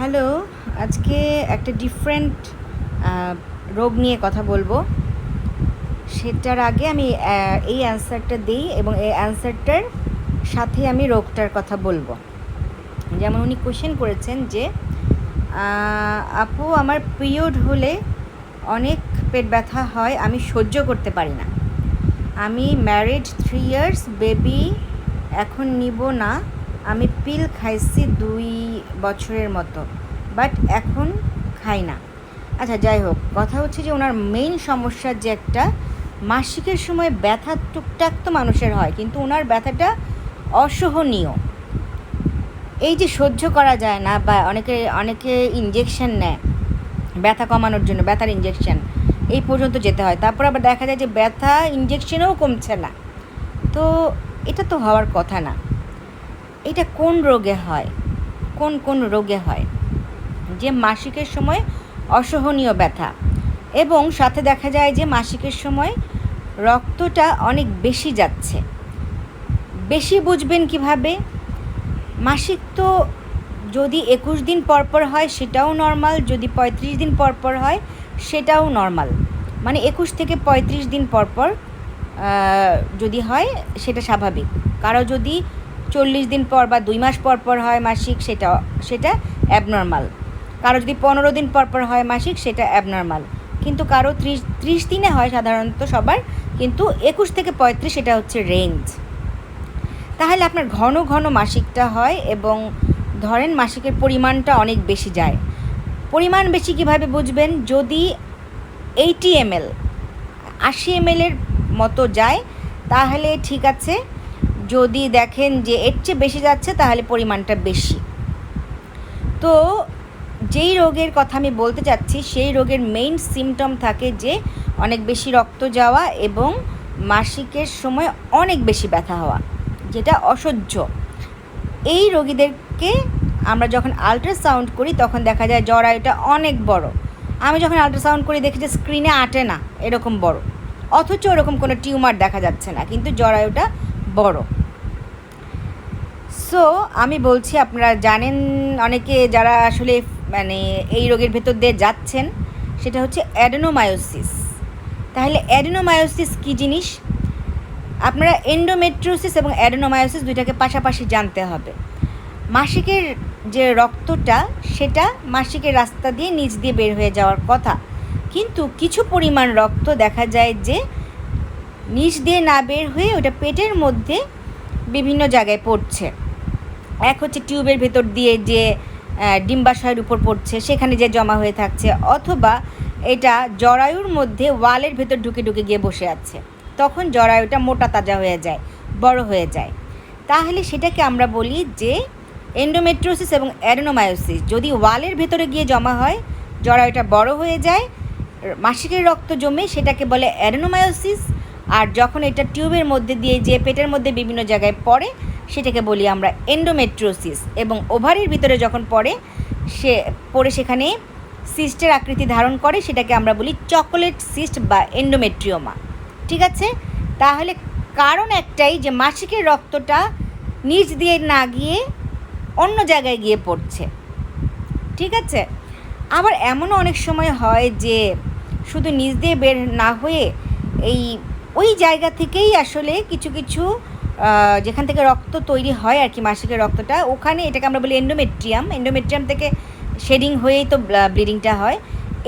Hello, আজকে একটা different রোগ নিয়ে কথা বলব। সেটার আগে আমি এই অ্যান্সারটা দিই এবং এই অ্যান্সারটার সাথে আমি রোগটার কথা বলব। যেমন উনি কোশ্চেন করেছেন যে আপু আমার পিরিয়ড হলে অনেক পেট ব্যথা হয়, আমি সহ্য করতে পারি না। আমি ম্যারিড থ্রি ইয়ার্স বেবি এখন নিব না। আমি পিল খাইছি দুই বছরের মতো বাট এখন খাই না। আচ্ছা যাই হোক, কথা হচ্ছে যে ওনার মেইন সমস্যা যে একটা, মাসিকের সময় ব্যথা টুকটাক তো মানুষের হয়, কিন্তু ওনার ব্যথাটা অসহনীয়। এই যে সহ্য করা যায় না বা অনেকে অনেকে ইঞ্জেকশন নেয়, ব্যথা কমানোর জন্য, ব্যথার ইঞ্জেকশন এই পর্যন্ত যেতে হয়। তারপর আবার দেখা যায় যে ব্যথা ইঞ্জেকশনেও কমছে না। তো এটা তো হওয়ার কথা না। এটা কোন রোগে হয়? কোন কোন রোগে হয়? যে মাসিকের সময় অসহনীয় ব্যথা এবং সাথে দেখা যায় যে মাসিকের সময় রক্তটা অনেক বেশি যাচ্ছে। বেশি বুঝবেন কীভাবে? মাসিক তো যদি একুশ দিন পর পর হয় সেটাও নর্মাল যদি পঁয়ত্রিশ দিন পর পর হয় সেটাও নর্মাল মানে একুশ থেকে পঁয়ত্রিশ দিন পর পর যদি হয় সেটা স্বাভাবিক। কারও যদি চল্লিশ দিন পর বা দুই মাস পর পর হয় মাসিক, সেটা সেটা অ্যাবনর্মাল কারও যদি পনেরো দিন পর পর হয় মাসিক, সেটা অ্যাবনর্মাল কিন্তু কারও ত্রিশ ত্রিশ দিনে হয় সাধারণত সবার, কিন্তু একুশ থেকে পঁয়ত্রিশ সেটা হচ্ছে রেঞ্জ তাহলে আপনার ঘন ঘন মাসিকটা হয় এবং ধরেন মাসিকের পরিমাণটা অনেক বেশি যায়। পরিমাণ বেশি কীভাবে বুঝবেন? যদি এইটি এমএল আশি এম এমএলের মতো যায়, তাহলে ঠিক আছে। যদি দেখেন যে এর চেয়ে বেশি যাচ্ছে, তাহলে পরিমাণটা বেশি। তো যেই রোগের কথা আমি বলতে চাচ্ছি, সেই রোগের মেইন সিমটম থাকে যে অনেক বেশি রক্ত যাওয়া এবং মাসিকের সময় অনেক বেশি ব্যথা হওয়া, যেটা অসহ্য। এই রোগীদেরকে আমরা যখন আল্ট্রাসাউন্ড করি, তখন দেখা যায় জরায়ুটা অনেক বড়। আমি যখন আল্ট্রাসাউন্ড করি, দেখি যে স্ক্রিনে আটে না, এরকম বড়। অথচ ওরকম কোনো টিউমার দেখা যাচ্ছে না, কিন্তু জরায়ুটা বড়। সো আমি বলছি, আপনারা জানেন অনেকে যারা আসলে মানে এই রোগের ভেতর দিয়ে যাচ্ছেন, সেটা হচ্ছে অ্যাডেনোমায়োসিস। তাহলে অ্যাডেনোমায়োসিস কী জিনিস? আপনারা এন্ডোমেট্রোসিস এবং অ্যাডেনোমায়োসিস দুইটাকে পাশাপাশি জানতে হবে। মাসিকের যে রক্তটা, সেটা মাসিকের রাস্তা দিয়ে নিচ দিয়ে বের হয়ে যাওয়ার কথা। কিন্তু কিছু পরিমাণ রক্ত দেখা যায় যে, নিচ দিয়ে না বের হয়ে ওটা পেটের মধ্যে বিভিন্ন জায়গায় পড়ছে। এক হচ্ছে টিউবের ভেতর দিয়ে যে ডিম্বাশয়ের উপর পড়ছে, সেখানে যে জমা হয়ে থাকছে, অথবা এটা জরায়ুর মধ্যে ওয়ালের ভেতর ঢুকে ঢুকে গিয়ে বসে আছে। তখন জরায়ুটা মোটা তাজা হয়ে যায়, বড় হয়ে যায়। তাহলে সেটাকে আমরা বলি যে এন্ডোমেট্রোসিস এবং অ্যাডেনোমায়োসিস যদি ওয়ালের ভেতরে গিয়ে জমা হয়, জরায়ুটা বড় হয়ে যায়, মাসিকের রক্ত জমে সেটাকে বলে অ্যাডেনোমায়োসিস আর যখন এটা টিউবের মধ্যে দিয়ে যে পেটের মধ্যে বিভিন্ন জায়গায় পড়ে সেটাকে বলি আমরা এন্ডোমেট্রোসিস এবং ওভারির ভিতরে যখন পড়ে, সে পড়ে সেখানে সিস্টের আকৃতি ধারণ করে, সেটাকে আমরা বলি চকোলেট সিস্ট বা এন্ডোমেট্রিওমা ঠিক আছে? তাহলে কারণ একটাই যে মাসিকের রক্তটা নিচ দিয়ে না গিয়ে অন্য জায়গায় গিয়ে পড়ছে। ঠিক আছে? আবার এমনও অনেক সময় হয় যে শুধু নিচ দিয়ে বের না হয়ে এই ওই জায়গা থেকেই আসলে কিছু কিছু যেখান থেকে রক্ত তৈরি হয় আর কি মাসিকের রক্তটা, ওখানে এটাকে আমরা বলি এন্ডোমেট্রিয়াম এন্ডোমেট্রিয়াম থেকে শেডিং হয়েই তো ব্লিডিংটা হয়।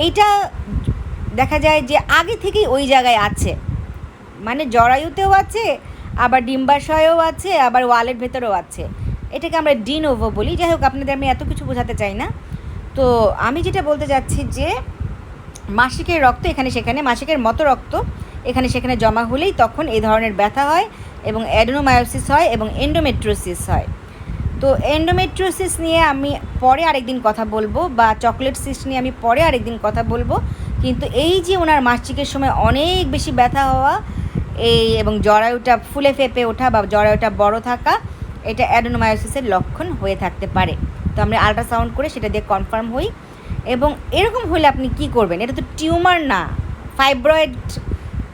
এইটা দেখা যায় যে আগে থেকেই ওই জায়গায় আছে। মানে জরায়ুতেও আছে, আবার ডিম্বাশয়েও আছে, আবার ওয়ালের ভেতরেও আছে। এটাকে আমরা ডিনোভো বলি। যাই হোক, আপনাদের আমি এত কিছু বোঝাতে চাই না। তো আমি যেটা বলতে চাচ্ছি যে, মাসিকের রক্ত এখানে সেখানে, মাসিকের মতো রক্ত এখানে সেখানে জমা হলেই তখন এই ধরনের ব্যথা হয় এবং অ্যাডোনোমায়োসিস হয় এবং এন্ডোমেট্রোসিস হয়। তো এন্ডোমেট্রোসিস নিয়ে আমি পরে আরেকদিন কথা বলব বা চকলেট সিস্ট নিয়ে আমি পরে আরেকদিন কথা বলব। কিন্তু এই যে ওনার মাসিকের সময় অনেক বেশি ব্যথা হওয়া, এই এবং জরায়ুটা ফুলে ফেপে ওঠা বা জরায়ুটা বড় থাকা, এটা অ্যাডোনোমায়োসিসের লক্ষণ হয়ে থাকতে পারে। তো আমরা আল্ট্রাসাউন্ড করে সেটা দিয়ে কনফার্ম হই। এবং এরকম হলে আপনি কি করবেন? এটা তো টিউমার না ফাইব্রয়েড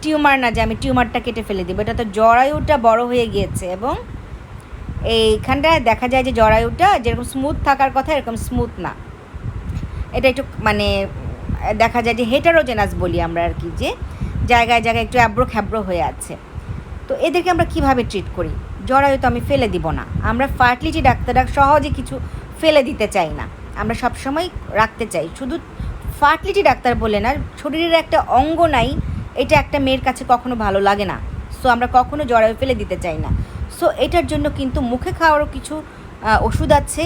টিউমার না যে আমি টিউমারটা কেটে ফেলে দেবো, এটা তো জরায়ুটা বড় হয়ে গিয়েছে এবং এইখানটায় দেখা যায় যে জরায়ুটা যেরকম স্মুথ থাকার কথা, এরকম স্মুথ না। এটা একটু মানে দেখা যায় যে হেটারোজেনাস বলি আমরা আর কি, যে জায়গায় জায়গায় একটু অ্যাব্রো খ্যাব্রো হয়ে আছে। তো এদেরকে আমরা কীভাবে ট্রিট করি? জরায়ু তো আমি ফেলে দিব না। আমরা ফার্টিলিটি ডাক্তাররা সহজে কিছু ফেলে দিতে চাই না। আমরা সবসময় রাখতে চাই। শুধু ফার্টিলিটি ডাক্তার বলে না, শরীরের একটা অঙ্গ নাই এটা একটা মেয়ের কাছে কখনো ভালো লাগে না। সো আমরা কখনো জরায়ু ফেলে দিতে চাই না। সো এটার জন্য কিন্তু মুখে খাওয়ারও কিছু ওষুধ আছে।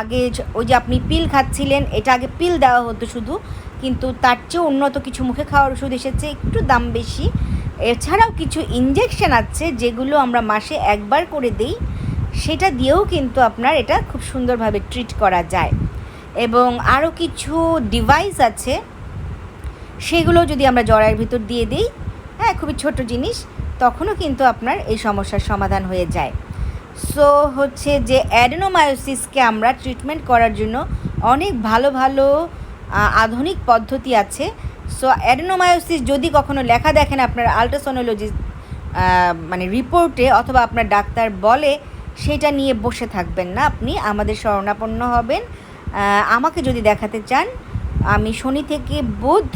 আগে ওই যে আপনি পিল খাচ্ছিলেন, এটা আগে পিল দেওয়া হতো শুধু। কিন্তু তার চেয়েও উন্নত কিছু মুখে খাওয়ার ওষুধ এসেছে, একটু দাম বেশি। এছাড়াও কিছু ইঞ্জেকশন আছে, যেগুলো আমরা মাসে একবার করে দিই। সেটা দিয়েও কিন্তু আপনার এটা খুব সুন্দরভাবে ট্রিট করা যায়। এবং আরও কিছু ডিভাইস আছে সেগুলো যদি আমরা জরায়ের ভিতর দিয়ে দিই হ্যাঁ খুবই ছোট জিনিস, তখনও কিন্তু আপনার এই সমস্যার সমাধান হয়ে যায়। সো হচ্ছে যে অ্যাডেনোমায়োসিসকে আমরা ট্রিটমেন্ট করার জন্য অনেক ভালো ভালো আধুনিক পদ্ধতি আছে। সো অ্যাডেনোমায়োসিস যদি কখনো লেখা দেখেন আপনার আলট্রাসোনোলজি মানে রিপোর্টে অথবা আপনার ডাক্তার বলে, সেটা নিয়ে বসে থাকবেন না আপনি, আমাদের শরণাপন্ন হবেন। আমাকে যদি দেখাতে চান, আমি শনি থেকে বুধ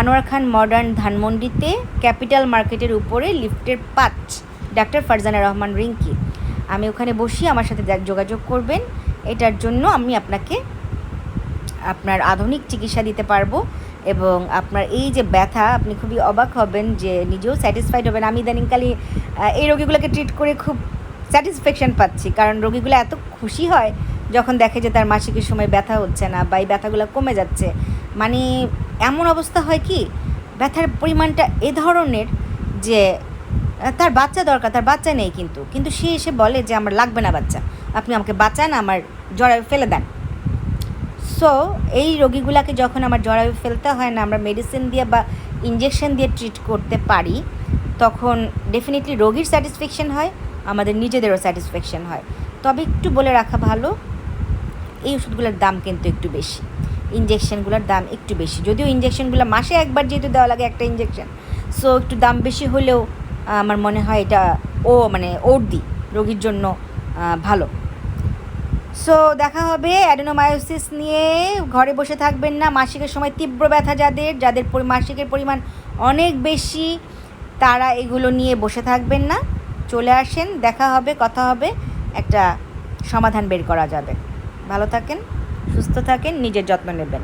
আনোয়ার খান মডার্ন ধানমন্ডিতে ক্যাপিটাল মার্কেটের উপরে লিফটের পাঁচ, ডাক্তার ফারজানা রহমান রিঙ্কি। আমি ওখানে বসি, আমার সাথে যোগাযোগ করবেন। এটার জন্য আমি আপনাকে আপনার আধুনিক চিকিৎসা দিতে পারব এবং আপনার এই যে ব্যথা, আপনি খুবই অবাক হবেন যে নিজেও স্যাটিসফাইড হবেন। আমি ইদানিংকালে এই রোগীগুলোকে ট্রিট করে খুব স্যাটিসফ্যাকশন পাচ্ছি। কারণ রোগীগুলো এত খুশি হয় যখন দেখে যে তার মাসিকের সময় ব্যথা হচ্ছে না বা এই ব্যথাগুলো কমে যাচ্ছে। মানে এমন অবস্থা হয় কি, ব্যথার পরিমাণটা এ ধরনের যে তার বাচ্চা দরকার, তার বাচ্চা নেই কিন্তু। কিন্তু সে এসে বলে যে, আমার লাগবে না বাচ্চা। আপনি আমাকে বাঁচান, আমার জড়ায় ফেলে দেন। সো এই রোগীগুলাকে যখন আমার জরায়ু ফেলতে হয় না, আমরা মেডিসিন দিয়ে বা ইঞ্জেকশন দিয়ে ট্রিট করতে পারি, তখন ডেফিনেটলি রোগীর স্যাটিসফ্যাকশন হয়, আমাদের নিজেদেরও স্যাটিসফ্যাকশন হয়। তবে একটু বলে রাখা ভালো, এই ওষুধগুলোর দাম কিন্তু একটু বেশি। ইঞ্জেকশনগুলোর দাম একটু বেশি। যদিও ইঞ্জেকশনগুলো মাসে একবার যেহেতু দেওয়া লাগে একটা ইঞ্জেকশন সো একটু দাম বেশি হলেও আমার মনে হয় এটা ও মানে ওর্দি রোগীর জন্য ভালো। সো দেখা হবে অ্যাডেনোমায়োসিস নিয়ে। ঘরে বসে থাকবেন না। মাসিকের সময় তীব্র ব্যথা যাদের যাদের মাসিকের পরিমাণ অনেক বেশি, তারা এগুলো নিয়ে বসে থাকবেন না। চলে আসেন, দেখা হবে, কথা হবে, একটা সমাধান বের করা যাবে। ভালো থাকেন। সুস্থ থাকেন নিজের যত্ন নেবেন।